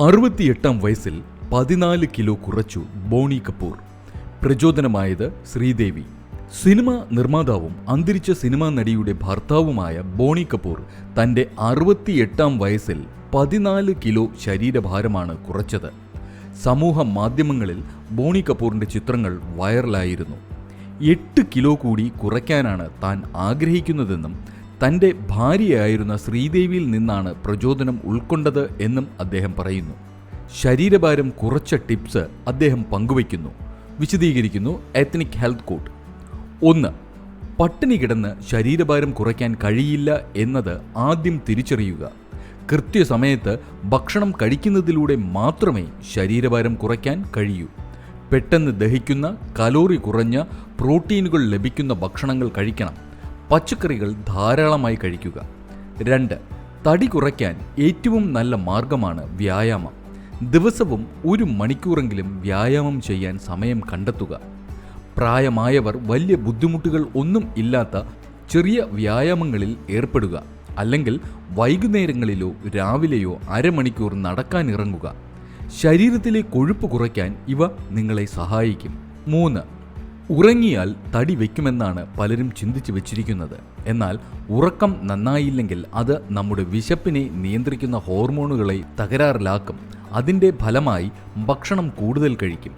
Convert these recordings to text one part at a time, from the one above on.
അറുപത്തിയെട്ടാം വയസ്സിൽ പതിനാല് കിലോ കുറച്ചു ബോണി കപൂർ. പ്രചോദനമായത് ശ്രീദേവി. സിനിമ നിർമ്മാതാവും അന്തരിച്ച സിനിമാ നടിയുടെ ഭർത്താവുമായ ബോണി കപൂർ തന്റെ അറുപത്തിയെട്ടാം വയസ്സിൽ പതിനാല് കിലോ ശരീരഭാരമാണ് കുറച്ചത്. സമൂഹ മാധ്യമങ്ങളിൽ ബോണി കപൂറിന്റെ ചിത്രങ്ങൾ വൈറലായിരുന്നു. എട്ട് കിലോ കൂടി കുറയ്ക്കാനാണ് താൻ ആഗ്രഹിക്കുന്നതെന്നും തന്റെ ഭാര്യയായിരുന്ന ശ്രീദേവിയിൽ നിന്നാണ് പ്രചോദനം ഉൾക്കൊണ്ടത് എന്നും അദ്ദേഹം പറയുന്നു. ശരീരഭാരം കുറച്ച ടിപ്സ് അദ്ദേഹം പങ്കുവയ്ക്കുന്നു. വിശദീകരിക്കുന്നു എത്നിക് ഹെൽത്ത് കോട്ട് ഒന്ന് പട്ടിണി കിടന്ന് ശരീരഭാരം കുറയ്ക്കാൻ കഴിയില്ല എന്നത് ആദ്യം തിരിച്ചറിയുക. കൃത്യസമയത്ത് ഭക്ഷണം കഴിക്കുന്നതിലൂടെ മാത്രമേ ശരീരഭാരം കുറയ്ക്കാൻ കഴിയൂ. പെട്ടെന്ന് ദഹിക്കുന്ന കലോറി കുറഞ്ഞ പ്രോട്ടീനുകൾ ലഭിക്കുന്ന ഭക്ഷണങ്ങൾ കഴിക്കണം. പച്ചക്കറികൾ ധാരാളമായി കഴിക്കുക. രണ്ട് തടി കുറയ്ക്കാൻ ഏറ്റവും നല്ല മാർഗമാണ് വ്യായാമം. ദിവസവും ഒരു മണിക്കൂറെങ്കിലും വ്യായാമം ചെയ്യാൻ സമയം കണ്ടെത്തുക. പ്രായമായവർ വലിയ ബുദ്ധിമുട്ടുകൾ ഒന്നും ഇല്ലാത്ത ചെറിയ വ്യായാമങ്ങളിൽ ഏർപ്പെടുക അല്ലെങ്കിൽ വൈകുന്നേരങ്ങളിലോ രാവിലെയോ അരമണിക്കൂർ നടക്കാൻ ഇറങ്ങുക ശരീരത്തിലെ കൊഴുപ്പ് കുറയ്ക്കാൻ ഇവ നിങ്ങളെ സഹായിക്കും. മൂന്ന് ഉറങ്ങിയാൽ തടി വയ്ക്കുമെന്നാണ് പലരും ചിന്തിച്ചു വെച്ചിരിക്കുന്നത്. എന്നാൽ ഉറക്കം നന്നായില്ലെങ്കിൽ അത് നമ്മുടെ വിശപ്പിനെ നിയന്ത്രിക്കുന്ന ഹോർമോണുകളെ തകരാറിലാക്കും. അതിന്റെ ഫലമായി ഭക്ഷണം കൂടുതൽ കഴിക്കും.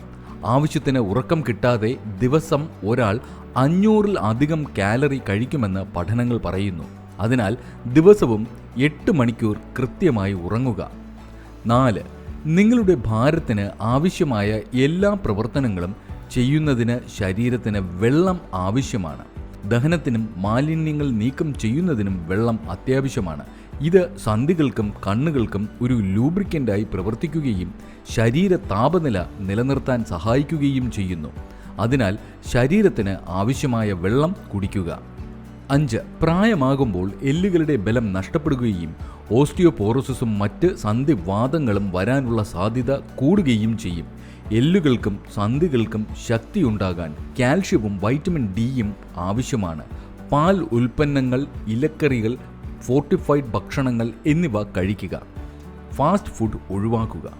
ആവശ്യത്തിന് ഉറക്കം കിട്ടാതെ ദിവസം ഒരാൾ അഞ്ഞൂറിൽ അധികം കാലറി കഴിക്കുമെന്ന് പഠനങ്ങൾ പറയുന്നു. അതിനാൽ ദിവസവും എട്ട് മണിക്കൂർ കൃത്യമായി ഉറങ്ങുക. നാല് നിങ്ങളുടെ ഭാരത്തിന് ആവശ്യമായ എല്ലാ പ്രവർത്തനങ്ങളും ചെയ്യുന്നതിന് ശരീരത്തിന് വെള്ളം ആവശ്യമാണ്. ദഹനത്തിനും മാലിന്യങ്ങൾ നീക്കം ചെയ്യുന്നതിനും വെള്ളം അത്യാവശ്യമാണ്. ഇത് സന്ധികൾക്കും കണ്ണുകൾക്കും ഒരു ലൂബ്രിക്കന്റായി പ്രവർത്തിക്കുകയും ശരീര താപനില നിലനിർത്താൻ സഹായിക്കുകയും ചെയ്യുന്നു. അതിനാൽ ശരീരത്തിന് ആവശ്യമായ വെള്ളം കുടിക്കുക. അഞ്ച് പ്രായമാകുമ്പോൾ എല്ലുകളുടെ ബലം നഷ്ടപ്പെടുകയും ഓസ്റ്റിയോപോറോസിസും മറ്റ് സന്ധിവാദങ്ങളും വരാനുള്ള സാധ്യത കൂടുകയും ചെയ്യും. എല്ലുകൾക്കും സന്ധികൾക്കും ശക്തിയുണ്ടാകാൻ കാൽഷ്യവും വൈറ്റമിൻ ഡിയും ആവശ്യമാണ്. പാൽ ഉൽപ്പന്നങ്ങൾ ഇലക്കറികൾ ഫോർട്ടിഫൈഡ് ഭക്ഷണങ്ങൾ എന്നിവ കഴിക്കുക. ഫാസ്റ്റ് ഫുഡ് ഒഴിവാക്കുക.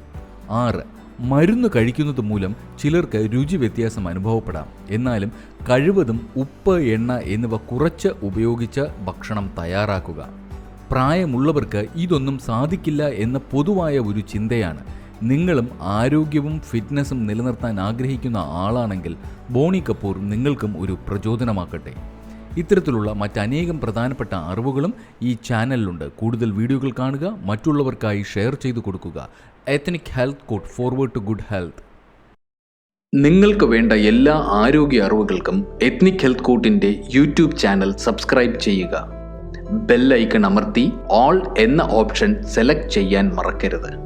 ആറ് മരുന്ന് കഴിക്കുന്നത് മൂലം ചിലർക്ക് രുചി വ്യത്യാസം അനുഭവപ്പെടാം. എന്നാലും കഴിവതും ഉപ്പ് എണ്ണ എന്നിവ കുറച്ച് ഉപയോഗിച്ച് ഭക്ഷണം തയ്യാറാക്കുക. പ്രായമുള്ളവർക്ക് ഇതൊന്നും സാധിക്കില്ല എന്ന പൊതുവായ ഒരു ചിന്തയാണ് നിങ്ങളും ആരോഗ്യവും ഫിറ്റ്നസും നിലനിർത്താൻ ആഗ്രഹിക്കുന്ന ആളാണെങ്കിൽ ബോണി കപൂർ നിങ്ങൾക്കും ഒരു പ്രചോദനമാക്കട്ടെ. ഇത്തരത്തിലുള്ള മറ്റനേകം പ്രധാനപ്പെട്ട അറിവുകളും ഈ ചാനലിലുണ്ട്. കൂടുതൽ വീഡിയോകൾ കാണുക മറ്റുള്ളവർക്കായി ഷെയർ ചെയ്തു കൊടുക്കുക. Ethnic health code forward to good health നിങ്ങൾക്ക് വേണ്ട എല്ലാ ആരോഗ്യ അറിവുകൾക്കും എത്നിക് ഹെൽത്ത് കോട്ടിന്റെ യൂട്യൂബ് ചാനൽ സബ്സ്ക്രൈബ് ചെയ്യുക. ബെല്ലൈക്കൺ അമർത്തി ഓൾ എന്ന ഓപ്ഷൻ സെലക്ട് ചെയ്യാൻ മറക്കരുത്.